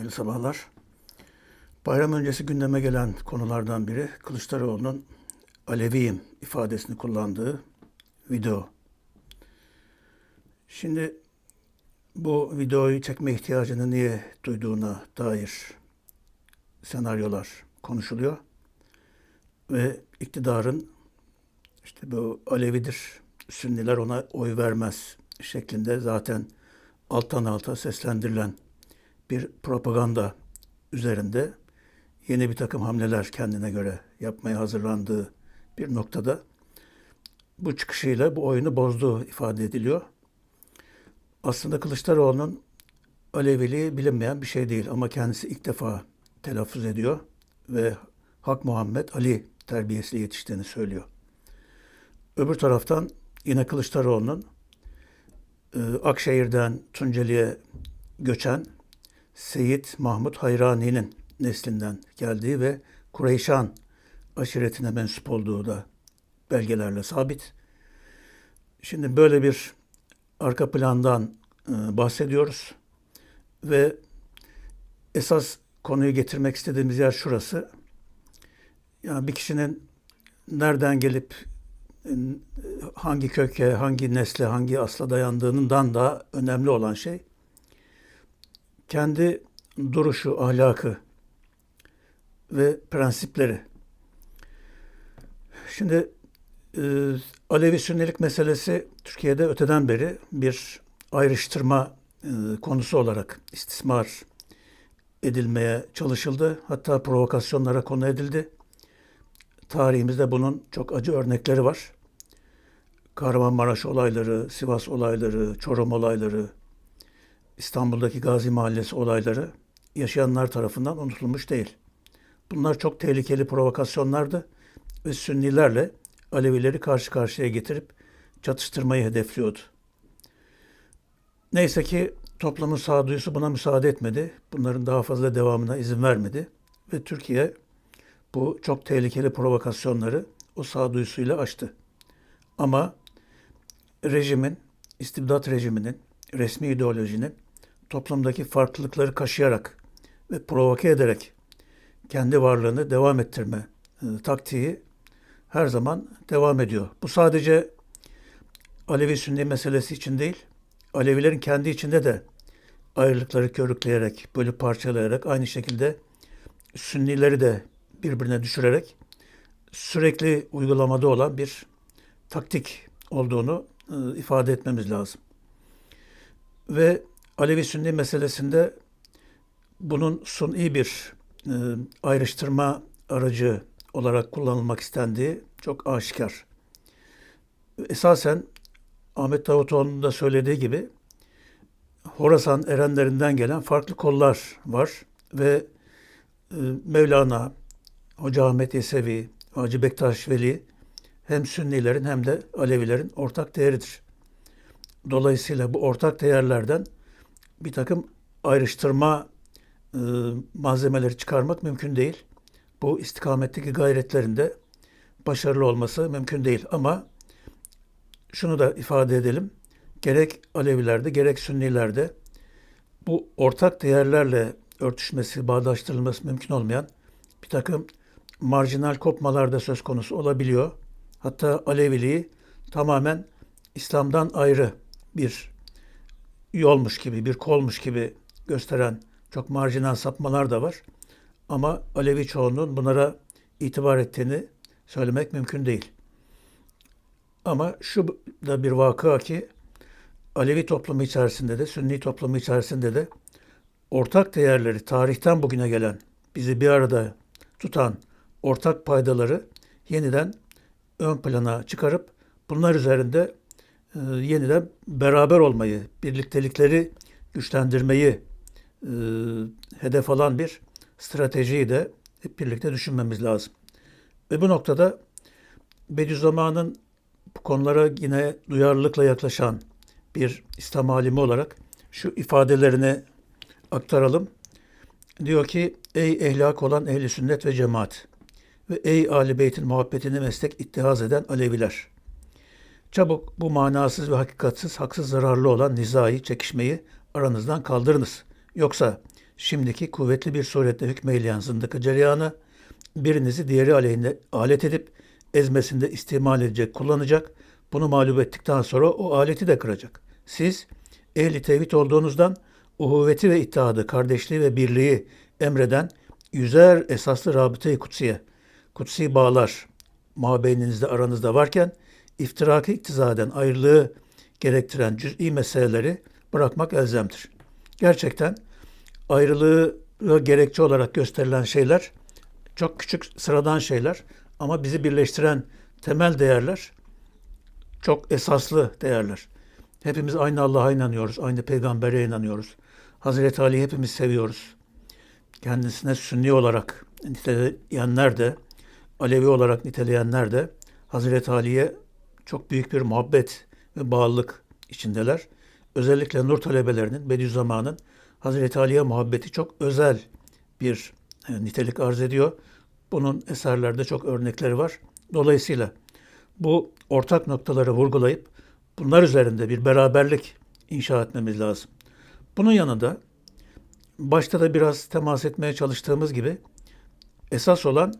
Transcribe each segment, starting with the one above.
Hayırlı sabahlar. Bayram öncesi gündeme gelen konulardan biri Kılıçdaroğlu'nun Aleviyim ifadesini kullandığı video. Şimdi bu videoyu çekme ihtiyacını niye duyduğuna dair senaryolar konuşuluyor. Ve iktidarın işte bu Alevidir, Sünniler ona oy vermez şeklinde zaten alttan alta seslendirilen bir propaganda üzerinde yeni bir takım hamleler kendine göre yapmaya hazırlandığı bir noktada bu çıkışıyla bu oyunu bozduğu ifade ediliyor. Aslında Kılıçdaroğlu'nun Aleviliği bilinmeyen bir şey değil ama kendisi ilk defa telaffuz ediyor ve Hak Muhammed Ali terbiyesiyle yetiştiğini söylüyor. Öbür taraftan yine Kılıçdaroğlu'nun e, Akşehir'den Tunceli'ye göçen Seyit Mahmut Hayrani'nin neslinden geldiği ve Kureyşan aşiretine mensup olduğu da belgelerle sabit. Şimdi böyle bir arka plandan e, bahsediyoruz ve esas konuyu getirmek istediğimiz yer şurası. Yani bir kişinin nereden gelip e, hangi köke, hangi nesle, hangi asla dayandığından da önemli olan şey kendi duruşu, ahlakı ve prensipleri. Şimdi e, Alevi Sünnilik meselesi Türkiye'de öteden beri bir ayrıştırma e, konusu olarak istismar edilmeye çalışıldı. Hatta provokasyonlara konu edildi. Tarihimizde bunun çok acı örnekleri var. Kahramanmaraş olayları, Sivas olayları, Çorum olayları, İstanbul'daki Gazi Mahallesi olayları yaşayanlar tarafından unutulmuş değil. Bunlar çok tehlikeli provokasyonlardı ve Sünnilerle Alevileri karşı karşıya getirip çatıştırmayı hedefliyordu. Neyse ki toplumun sağduyusu buna müsaade etmedi. Bunların daha fazla devamına izin vermedi. Ve Türkiye bu çok tehlikeli provokasyonları o sağduyusuyla açtı. Ama rejimin, istibdat rejiminin, resmi ideolojinin toplumdaki farklılıkları kaşıyarak ve provoke ederek kendi varlığını devam ettirme e, taktiği her zaman devam ediyor. Bu sadece Alevi Sünni meselesi için değil, Alevilerin kendi içinde de ayrılıkları körükleyerek, bölüp parçalayarak aynı şekilde Sünnileri de birbirine düşürerek sürekli uygulamada olan bir taktik olduğunu e, ifade etmemiz lazım. Ve Alevi Sünni meselesinde bunun suni bir e, ayrıştırma aracı olarak kullanılmak istendiği çok aşikar. Esasen Ahmet Davutoğlu'nun da söylediği gibi Horasan erenlerinden gelen farklı kollar var ve e, Mevlana, Hoca Ahmet Yesevi, Hacı Bektaş Veli hem Sünnilerin hem de Alevilerin ortak değeridir. Dolayısıyla bu ortak değerlerden bir takım ayrıştırma e, malzemeleri çıkarmak mümkün değil. Bu istikametteki gayretlerinde başarılı olması mümkün değil. Ama şunu da ifade edelim. Gerek Alevilerde gerek Sünnilerde bu ortak değerlerle örtüşmesi, bağdaştırılması mümkün olmayan bir takım marjinal kopmalar da söz konusu olabiliyor. Hatta Aleviliği tamamen İslam'dan ayrı bir yolmuş gibi, bir kolmuş gibi gösteren çok marjinal sapmalar da var. Ama Alevi çoğunluğun bunlara itibar ettiğini söylemek mümkün değil. Ama şu da bir vakıa ki Alevi toplumu içerisinde de, Sünni toplumu içerisinde de ortak değerleri, tarihten bugüne gelen, bizi bir arada tutan ortak paydaları yeniden ön plana çıkarıp bunlar üzerinde e, yeniden beraber olmayı, birliktelikleri güçlendirmeyi e, hedef alan bir stratejiyi de hep birlikte düşünmemiz lazım. Ve bu noktada Bediüzzaman'ın bu konulara yine duyarlılıkla yaklaşan bir İslam alimi olarak şu ifadelerini aktaralım. Diyor ki, ey ehlak olan ehli sünnet ve cemaat ve ey Ali Beyt'in muhabbetini meslek ittihaz eden Aleviler. Çabuk bu manasız ve hakikatsiz, haksız zararlı olan nizayı, çekişmeyi aranızdan kaldırınız. Yoksa şimdiki kuvvetli bir suretle hükmeyleyen zındıkı cereyanı birinizi diğeri aleyhine alet edip ezmesinde istimal edecek, kullanacak. Bunu mağlup ettikten sonra o aleti de kıracak. Siz ehli tevhid olduğunuzdan uhuvveti ve ittihadı, kardeşliği ve birliği emreden yüzer esaslı rabıtayı kutsiye, kutsi bağlar mabeyninizde aranızda varken iftirakı iktizaden ayrılığı gerektiren cüz'i meseleleri bırakmak elzemdir. Gerçekten ayrılığı gerekçe olarak gösterilen şeyler çok küçük sıradan şeyler ama bizi birleştiren temel değerler çok esaslı değerler. Hepimiz aynı Allah'a inanıyoruz, aynı peygambere inanıyoruz. Hazreti Ali'yi hepimiz seviyoruz. Kendisine sünni olarak niteleyenler de, Alevi olarak niteleyenler de Hazreti Ali'ye çok büyük bir muhabbet ve bağlılık içindeler. Özellikle Nur talebelerinin, Bediüzzaman'ın Hazreti Ali'ye muhabbeti çok özel bir e, nitelik arz ediyor. Bunun eserlerde çok örnekleri var. Dolayısıyla bu ortak noktaları vurgulayıp bunlar üzerinde bir beraberlik inşa etmemiz lazım. Bunun yanında başta da biraz temas etmeye çalıştığımız gibi esas olan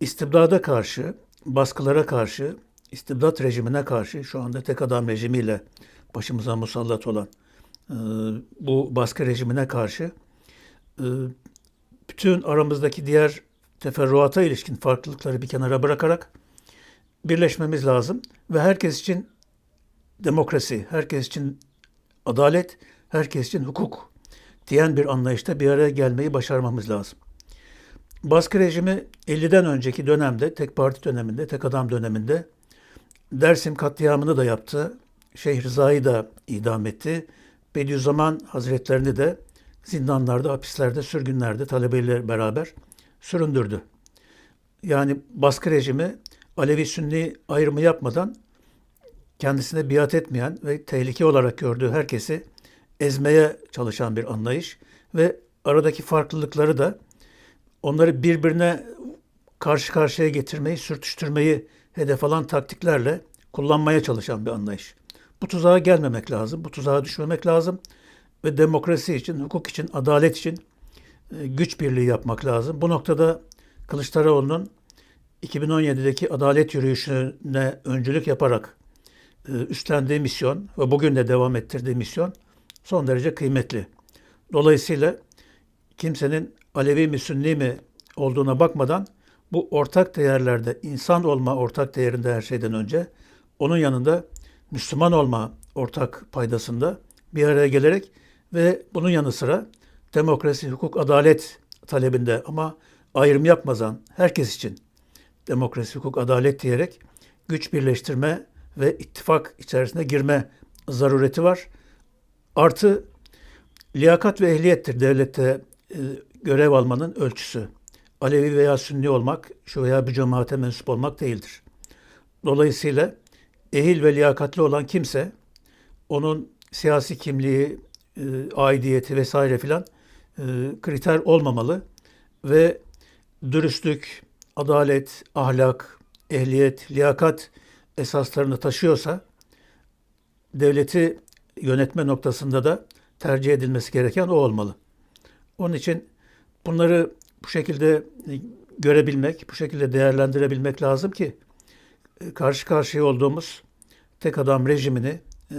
istibdada karşı, baskılara karşı, istibdat rejimine karşı şu anda tek adam rejimiyle başımıza musallat olan e, bu baskı rejimine karşı e, bütün aramızdaki diğer teferruata ilişkin farklılıkları bir kenara bırakarak birleşmemiz lazım ve herkes için demokrasi, herkes için adalet, herkes için hukuk diyen bir anlayışta bir araya gelmeyi başarmamız lazım. Baskı rejimi 50'den önceki dönemde, tek parti döneminde, tek adam döneminde Dersim katliamını da yaptı. Şeyh Rıza'yı da idam etti. Bediüzzaman Hazretlerini de zindanlarda, hapislerde, sürgünlerde talebeyle beraber süründürdü. Yani baskı rejimi Alevi Sünni ayrımı yapmadan kendisine biat etmeyen ve tehlike olarak gördüğü herkesi ezmeye çalışan bir anlayış ve aradaki farklılıkları da onları birbirine karşı karşıya getirmeyi, sürtüştürmeyi hedef alan taktiklerle kullanmaya çalışan bir anlayış. Bu tuzağa gelmemek lazım, bu tuzağa düşmemek lazım ve demokrasi için, hukuk için, adalet için e, güç birliği yapmak lazım. Bu noktada Kılıçdaroğlu'nun 2017'deki adalet yürüyüşüne öncülük yaparak e, üstlendiği misyon ve bugün de devam ettirdiği misyon son derece kıymetli. Dolayısıyla kimsenin Alevi mi Sünni mi olduğuna bakmadan bu ortak değerlerde insan olma ortak değerinde her şeyden önce onun yanında Müslüman olma ortak paydasında bir araya gelerek ve bunun yanı sıra demokrasi, hukuk, adalet talebinde ama ayrım yapmadan herkes için demokrasi, hukuk, adalet diyerek güç birleştirme ve ittifak içerisine girme zarureti var. Artı liyakat ve ehliyettir devlette e, görev almanın ölçüsü. Alevi veya Sünni olmak, şu veya bir cemaate mensup olmak değildir. Dolayısıyla ehil ve liyakatli olan kimse onun siyasi kimliği, e, aidiyeti vesaire filan e, kriter olmamalı ve dürüstlük, adalet, ahlak, ehliyet, liyakat esaslarını taşıyorsa devleti yönetme noktasında da tercih edilmesi gereken o olmalı. Onun için bunları bu şekilde görebilmek, bu şekilde değerlendirebilmek lazım ki e, karşı karşıya olduğumuz tek adam rejimini e,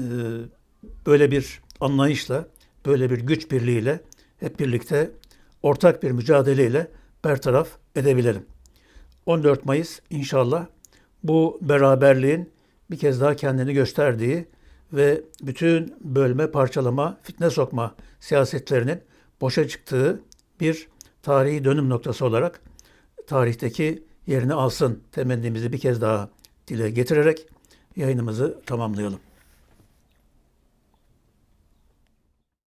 böyle bir anlayışla, böyle bir güç birliğiyle hep birlikte ortak bir mücadeleyle bertaraf edebilirim. 14 Mayıs inşallah bu beraberliğin bir kez daha kendini gösterdiği ve bütün bölme, parçalama, fitne sokma siyasetlerinin boşa çıktığı bir tarihi dönüm noktası olarak tarihteki yerini alsın temennimizi bir kez daha dile getirerek yayınımızı tamamlayalım.